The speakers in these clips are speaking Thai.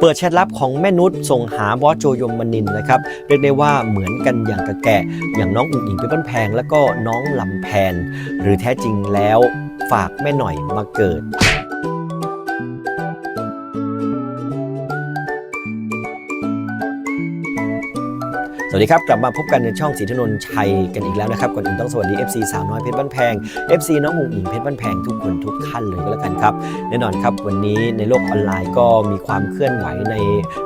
เปิดแชทลับของแม่นุชส่งหาบอสโจยมมนินนะครับเรียกได้ว่าเหมือนกันอย่างกระแกะอย่างน้องอุ๋งอิงเพชรบ้านแพง แล้วก็น้องลำแพน หรือแท้จริงแล้วฝากแม่หน่อยมาเกิด สวัสดีครับ กลับมาพบกันในช่องสีธนนชัยกันอีกแล้วนะครับ ก่อนอื่นต้องสวัสดี FC สาวน้อยเพชรบ้านแพง FC น้องอุ๋งอิงเพชรบ้านแพงทุกคนทุกท่านเลยก็แล้วกันครับ แน่นอนครับวันนี้ในโลกออนไลน์ก็มีความเคลื่อนไหวใน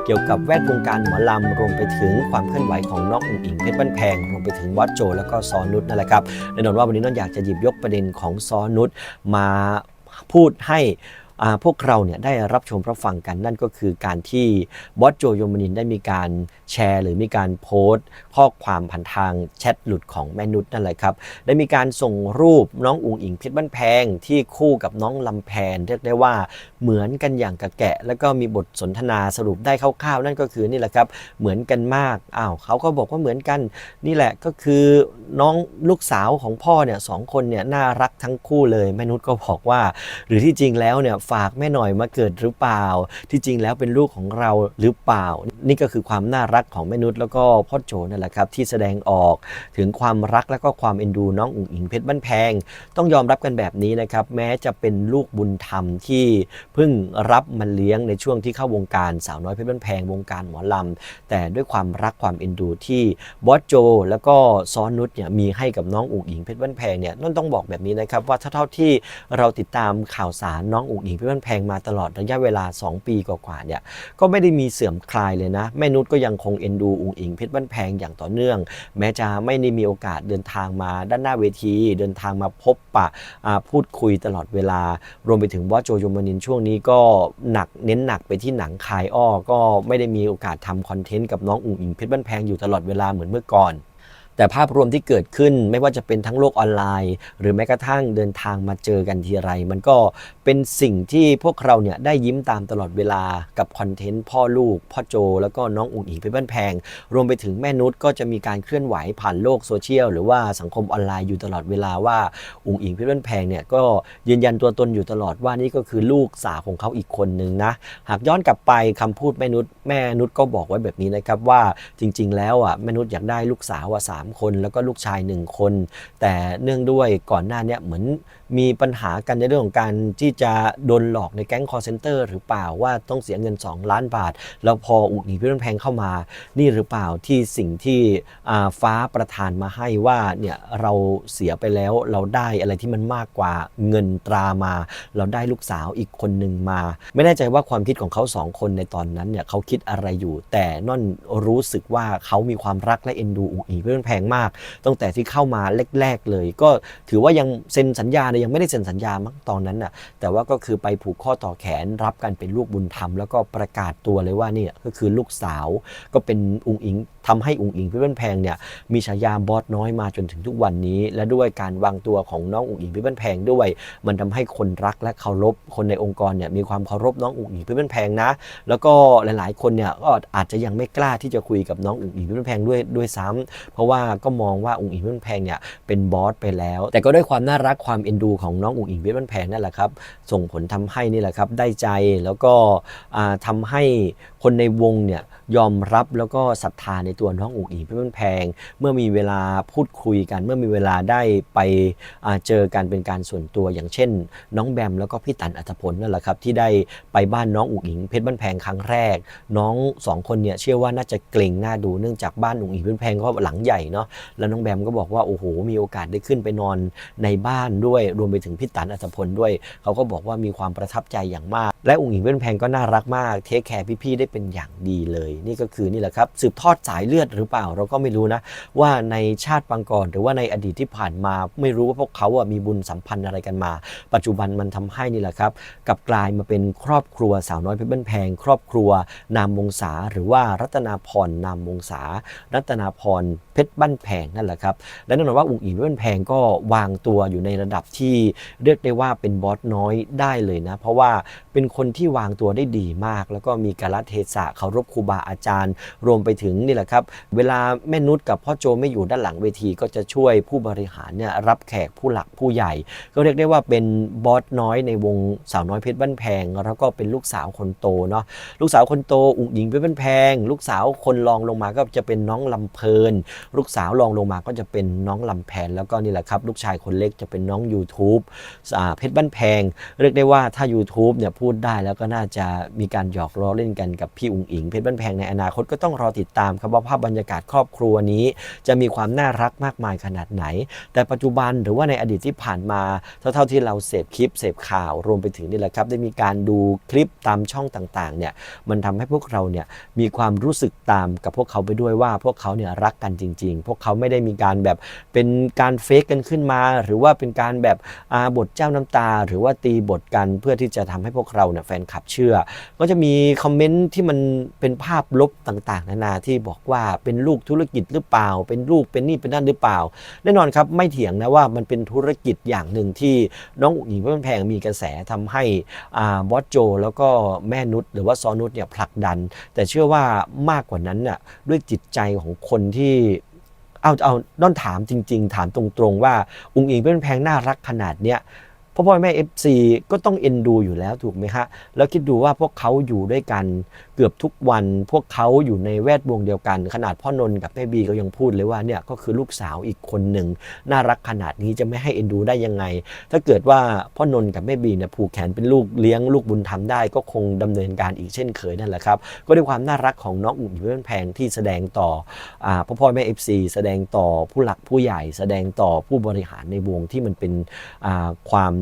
เกี่ยวกับแวดวงการหมอลำรวมไปถึงความเคลื่อนไหวของน้องอุ๋งอิงเพชรบ้านแพงรวมไปถึงวัดโจแล้วก็ซอนุชนั่นแหละครับแน่นอนว่าวันนี้น้องอยากจะหยิบยกประเด็นของซอนุชมาพูดให้ พวกเราเนี่ยได้รับชมรับฟังกันนั่นก็คือการที่บอสโจโยมนินได้มีการแชร์ หรือมีการโพสต์ ข้อความผ่านทางแชทหลุดของแม่นุชนั่นแหละครับ ได้มีการส่งรูปน้องอุ๋งอิงเพชรบ้านแพง ที่คู่กับน้องลำแพนเรียกได้ว่าเหมือนกันอย่างกระแกะ แล้วก็มีบทสนทนาสรุปได้คร่าวๆ นั่นก็คือนี่แหละครับเหมือนกันมากอ้าวเขาก็บอกว่าเหมือนกันนี่แหละก็คือน้องลูกสาวของพ่อเนี่ยสองคนเนี่ยน่ารักทั้งคู่เลยแม่นุชก็บอกว่า หรือที่จริงแล้วเนี่ยฝากแม่หน่อยมาเกิดหรือเปล่า ที่จริงแล้วเป็นลูกของเราหรือเปล่า นี่ก็คือความน่ารักของแม่นุชแล้วก็พ่อโจนั่นแหละครับที่แสดงออกถึงความรักและก็ความเอ็นดูน้องอุ๋งอิงเพชรบ้านแพง ต้องยอมรับกันแบบนี้นะครับแม้จะเป็นลูกบุญธรรมที่เพิ่งรับมันเลี้ยงในช่วงที่เข้าวงการสาวน้อยเพชรบ้านแพงวงการหมอลำแต่ด้วยความรักความเอ็นดูที่บอสโจ แล้วก็ซ้อนนุชเนี่ยมีให้กับน้องอุ๋งอิงเพชรบ้านแพงเนี่ยนั่นต้องบอกแบบนี้นะครับว่าถ้าเท่าที่เราติดตามข่าวสารน้องอุ๋งอิงเพชรบ้นแพงมาตลอดระยะเวลา 2 ปีกว่าๆเนี่ยก็ไม่ได้มีเสื่อมคลายเลยนะแม่นุชก็ยังคงเอ็นดูอุงอิงเพชรบ้านแพงอย่างต่อเนื่อง แม้จะไม่ได้มีโอกาสเดินทางมาด้านหน้าเวที เดินทางมาพบปะพูดคุยตลอดเวลา รวมไปถึงว่าโจโยมานินช่วงนี้ก็หนักเน้นหนักไปที่หนังคายอ้อก็ไม่ได้มีโอกาสทำคอนเทนต์กับน้องอุงอิงเพชรบ้านแพงอยู่ตลอดเวลาเหมือนเมื่อก่อน แต่ภาพรวมที่เกิดขึ้นไม่ว่าจะเป็นทั้งโลกออนไลน์ หรือแม้กระทั่งเดินทางมาเจอกันทีไร มันก็เป็นสิ่งที่พวกเราเนี่ยได้ยิ้มตามตลอดเวลากับคอนเทนต์พ่อลูก พ่อโจ แล้วก็น้องอุ๋งอิงเพชรบ้านแพง รวมไปถึงแม่นุชก็จะมีการเคลื่อนไหวผ่านโลกโซเชียล หรือว่าสังคมออนไลน์อยู่ตลอดเวลาว่าอุ๋งอิงเพชรบ้านแพงเนี่ยก็ยืนยันตัวตนอยู่ตลอดว่านี่ก็คือลูกสาวของเขาอีกคนนึงนะหากย้อนกลับไปคำพูดแม่นุชแม่นุชก็บอกไว้แบบนี้นะครับว่าจริง ๆ แล้วอะแม่นุชอยากได้ลูกสาวอะสามคนแล้วก็ลูกชายหนึ่งคน แต่เนื่องด้วยก่อนหน้าเนี้เหมือนมีปัญหากันในเรื่องของการที่จะโดนหลอกในแก๊งคอร์เซนเตอร์หรือเปล่าว่าต้องเสียเงิน 2 ล้านบาท แล้วพออุ๋งอิพี่ต้นแพงเข้ามา นี่หรือเปล่าที่สิ่งที่ฟ้าประทานมาให้ว่าเนี่ยเราเสียไปแล้วเราได้อะไรที่มันมากกว่าเงินตรามา เราได้ลูกสาวอีกคนหนึ่งมา ไม่แน่ใจว่าความคิดของเขาสองคนในตอนนั้นเนี่ยเขาคิดอะไรอยู่ แต่นั่นรู้สึกว่าเขามีความรักและเอ็นดูอุ๋งอิพี่ต้นแพงมาก ตั้งแต่ที่เข้ามาแรกๆเลย ก็ถือว่ายังเซ็นสัญญาเนี่ยยังไม่ได้เซ็นสัญญามั้งตอนนั้นน่ะแต่ว่าก็คือไปผูกข้อต่อแขนรับกันเป็นลูกบุญธรรมแล้วก็ประกาศตัวเลยว่าเนี่ยก็คือลูกสาวก็เป็นอุงอิงทำให้อุงอิงพี่เปิ้ลแพงเนี่ยมีฉายาบอสน้อยมาจนถึงทุกวันนี้ และด้วยการวางตัวของน้องอุงอิงพี่เปิ้ลแพงด้วย มันทำให้คนรักและเคารพคนในองค์กรเนี่ยมีความเคารพน้องอุงอิงพี่เปิ้ลแพงนะ แล้วก็หลาย ๆ คนเนี่ยก็อาจจะยังไม่กล้าที่จะคุยกับน้องอุ๋งอิงพื่อนแพงด้วยด้วยซ้ำเพราะว่าก็มองว่าอุ๋งอิงเพื่นแพงเนี่ยเป็นบอสไปแล้ว แต่ก็ด้วยความน่ารักความเอ็นดูของน้องอุ๋งอิงเพื่นแพงนั่นแหละครับ ส่งผลทำให้นี่แหละครับได้ใจแล้วก็ทำาให้คนในวงเนี่ยยอมรับแล้วก็ศรัทธาในตัวน้องอุ๋งอิงเพื่อนแพง เมื่อมีเวลาพูดคุยกัน เมื่อมีเวลาได้ไปเจอกันเป็นการส่วนตัวอย่างเช่น น้องแบมแล้วก็พี่ตันอัตพลนั่นแหละครับที่ได้ไปบ้านน้องอุ๋งอิงเพชรบ้านแพงครั้งแรก น้องสองคนเนี่ยเชื่อว่าน่าจะเกรงหน้าดูเนื่องจากบ้านอุ๋งอิงเพชรบ้านแพงก็หลังใหญ่เนาะแล้วน้องแบมก็บอกว่าโอ้โห มีโอกาสได้ขึ้นไปนอนในบ้านด้วย รวมไปถึงพี่ตันอัตพลด้วย เขาก็บอกว่ามีความประทับใจอย่างมาก และอุ๋งอิงเพชรบ้นแพงก็น่ารักมาก เทคแคร์พี่ๆได้เป็นอย่างดีเลย นี่ก็คือนี่แหละครับสืบทอดสายเลือดหรือเปล่าเราก็ไม่รู้นะ ว่าในชาติปางก่อนหรือว่าในอดีตที่ผ่านมาไม่รู้ว่าพวกเขาอะมีบุญสัมพันธ์อะไรกันมา ปัจจุบันมันทำให้นี่แหละครับกลับกลายมาเป็นครอบครัวสาวน้อยเพชรบ้านแพง ครอบครัว นามวงศาหรือว่ารัตนาพรนามวงศารัตนาพรเพชรบ้านแพงนั่นแหละครับ และแน่นอนว่าอุ๋งอิงเพชรบ้านแพงก็วางตัวอยู่ในระดับที่เรียกได้ว่าเป็นบอสน้อยได้เลยนะ เพราะว่าเป็นคนที่วางตัวได้ดีมาก แล้วก็มีกาลเทศะเคารพครูบาอาจารย์ รวมไปถึงนี่แหละครับ เวลาแม่นุชกับพ่อโจไม่อยู่ด้านหลังเวที ก็จะช่วยผู้บริหารเนี่ยรับแขกผู้หลักผู้ใหญ่ ก็เรียกได้ว่าเป็นบอสน้อยในวงสาวน้อยเพชรบ้านแพง แล้วก็เป็นลูกสาวคนโตเนาะลูกสาวคนโตอุ๋งหญิงเพชรบ้านแพง ลูกสาวคนรองลงมาก็จะเป็นน้องลำเพลินลูกกสาวรองลงมาก็จะเป็นน้องลำแพนแล้วก็นี่แหละครับ ลูกชายคนเล็กจะเป็นน้อง YouTube อ่าเพชรบ้านแพง เรียกได้ว่าถ้า YouTube เนี่ยพูดได้แล้วก็น่าจะมีการหยอกล้อเล่นกันกับพี่อุ๋งอิง เพชรบ้านแพงในอนาคตก็ต้องรอติดตามครับว่าภาพบรรยากาศครอบครัวนี้ จะมีความน่ารักมากมายขนาดไหน แต่ปัจจุบันหรือว่าในอดีตที่ผ่านมาเท่าๆที่เราเสพคลิปเสพข่าวรวมไปถึงนี่แหละครับได้มีการดูคลิปตามช่องต่างๆเนี่ยมันทำให้พวกเราเนี่ยมีความรู้สึกตามกับพวกเขาไปด้วยว่าพวกเขาเนี่ยรักกันจริงๆพวกเขาไม่ได้มีการแบบเป็นการเฟกกันขึ้นมา หรือว่าเป็นการแบบอาบทเจ้าน้ำตา หรือว่าตีบทกันเพื่อที่จะทำให้พวกเราเนี่ยแฟนคลับเชื่อ ก็จะมีคอมเมนต์ที่มันเป็นภาพลบต่างๆ นานาที่บอกว่าเป็นลูกธุรกิจหรือเปล่า เป็นลูกเป็นนี่เป็นนั่นหรือเปล่า แน่นอนครับไม่เถียงนะว่ามันเป็นธุรกิจอย่างหนึ่งที่น้องอุ๋งอิงพื่อนแพงมีกระแสทำให้อาบอสโจ แล้วก็แม่นุชหรือว่าซอนุชเนี่ยผลักดัน แต่เชื่อว่ามากกว่านั้นน่ะด้วยจิตใจของคนที่ เอาเอาด้อนถามจริง ๆ ถามตรงๆว่า อุ้งอิงเป็นแพงน่ารักขนาดเนี้ย พ่อพ่อแม่ FC ก็ต้องเอ็นดูอยู่แล้วถูกไหมฮะแล้วคิดดูว่าพวกเขาอยู่ด้วยกันเกือบทุกวัน พวกเขาอยู่ในแวดวงเดียวกัน ขนาดพ่อนนท์กับแม่บีก็ยังพูดเลยว่าเนี่ยก็คือลูกสาวอีกคนหนึ่งน่ารักขนาดนี้จะไม่ให้เอ็นดูได้ยังไง ถ้าเกิดว่าพ่อนนท์กับแม่บีเนี่ยผูกแขนเป็นลูกเลี้ยงลูกบุญธรรมได้ ก็คงดำเนินการอีกเช่นเคยนั่นแหละครับก็ด้วยความน่ารักของน้องอุ่นเพื่อนแพงที่แสดงต่ออพ่อพ่อแม่ FC แสดงต่อผู้หลักผู้ใหญ่ แสดงต่อผู้บริหารในวงที่มันเป็นความ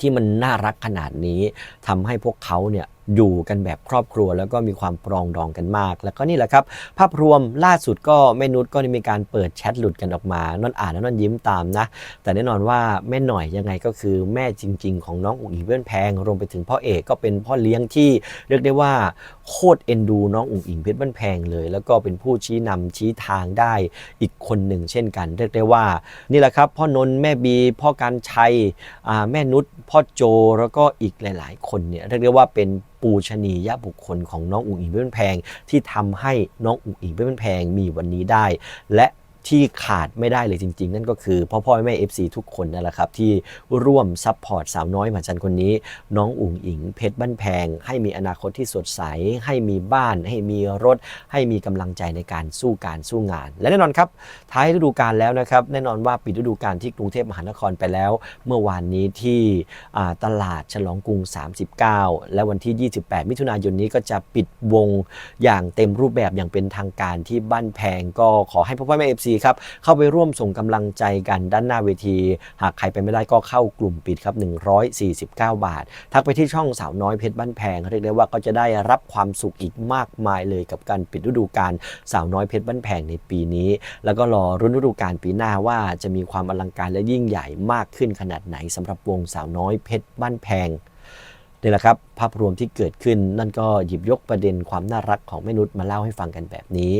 ที่มันน่ารักขนาดนี้ทำให้พวกเขาเนี่ย อยู่กันแบบครอบครัว แล้วก็มีความปรองดองกันมาก แล้วก็นี่แหละครับ ภาพรวมล่าสุดก็แม่นุชก็ได้มีการเปิดแชทหลุดกันออกมานอนอ่านแล้วนอนยิ้มตามนะ แต่แน่นอนว่าแม่หน่อยยังไงก็คือแม่จริง ๆ ของน้องอุ๋งอิงเพื่อนแพง รวมไปถึงพ่อเอกก็เป็นพ่อเลี้ยงที่เรียกได้ว่าโคตรเอ็นดูน้องอุ๋งอิงเพชรบ้านแพงเลย แล้วก็เป็นผู้ชี้นำชี้ทางได้อีกคนหนึ่งเช่นกัน เรียกได้ว่านี่แหละครับพ่อนนท์แม่บีพ่อการชัยแม่นุชพ่อโจแล้วก็อีกหลาย ๆ คนเนี่ยเรียกได้ว่าเป็นปูชนียบุคคลของน้องอุ๋งอิงเพื่อนแพง ที่ทำให้น้องอุ๋งอิงเพื่อนแพงมีวันนี้ได้ และ ที่ขาดไม่ได้เลยจริง ๆ นั่นก็คือพ่อพ่อแม่ FC ทุกคนนั่นแหละครับที่ร่วมซัพพอร์ตสาวน้อยหมาจันคนนี้ น้องอุ๋งอิงเพชรบ้านแพง ให้มีอนาคตที่สดใส ให้มีบ้าน ให้มีรถ ให้มีกำลังใจในการสู้การสู้งาน และแน่นอนครับท้ายฤดูกาลแล้วนะครับแน่นอนว่าปิดฤดูกาลที่กรุงเทพมหานครไปแล้ว เมื่อวานนี้ที่ตลาดฉลองกรุง 39 และวันที่ 28 มิถุนายนนี้ก็จะปิดวงอย่างเต็มรูปแบบอย่างเป็นทางการที่บ้านแพงก็ขอให้พ่อพ่อแม่ FC ครับ เข้าไปร่วมส่งกำลังใจกันด้านหน้าเวที หากใครไปไม่ได้ก็เข้ากลุ่มปิดครับ 149 บาท ทักไปที่ช่องสาวน้อยเพชรบ้านแพงเรียกได้ว่าก็จะได้รับความสุขอีกมากมายเลยกับการปิดฤดูกาลสาวน้อยเพชรบ้านแพงในปีนี้ แล้วก็รอรุ่นฤดูกาลปีหน้าว่าจะมีความอลังการและยิ่งใหญ่มากขึ้นขนาดไหนสำหรับวงสาวน้อยเพชรบ้านแพง นี่แหละครับภาพรวมที่เกิดขึ้นนั่นก็หยิบยกประเด็นความน่ารักของมนุชมาเล่าให้ฟังกันแบบนี้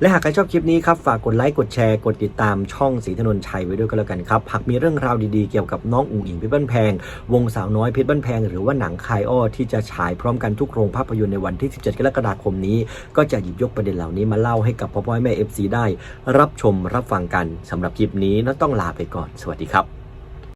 และหากใครชอบคลิปนี้ครับ ฝากกดไลค์กดแชร์ กดติดตามช่องสีถนนชัยไว้ด้วยก็แล้วกันครับ หากมีเรื่องราวดีๆเกี่ยวกับน้องอุ๋งอิงเพชรบ้านแพง วงสาวน้อยเพชรบ้านแพง หรือว่าหนังคายอ้อที่จะฉายพร้อมกันทุกโรงภาพยนตร์ในวันที่ 17 กรกฎาคมนี้ ก็จะหยิบยกประเด็นเหล่านี้มาเล่าให้กับพ่อพ่อแม่ FC ได้ รับชมรับฟังกันสำหรับคลิปนี้น้องต้องลาไปก่อน สวัสดีครับ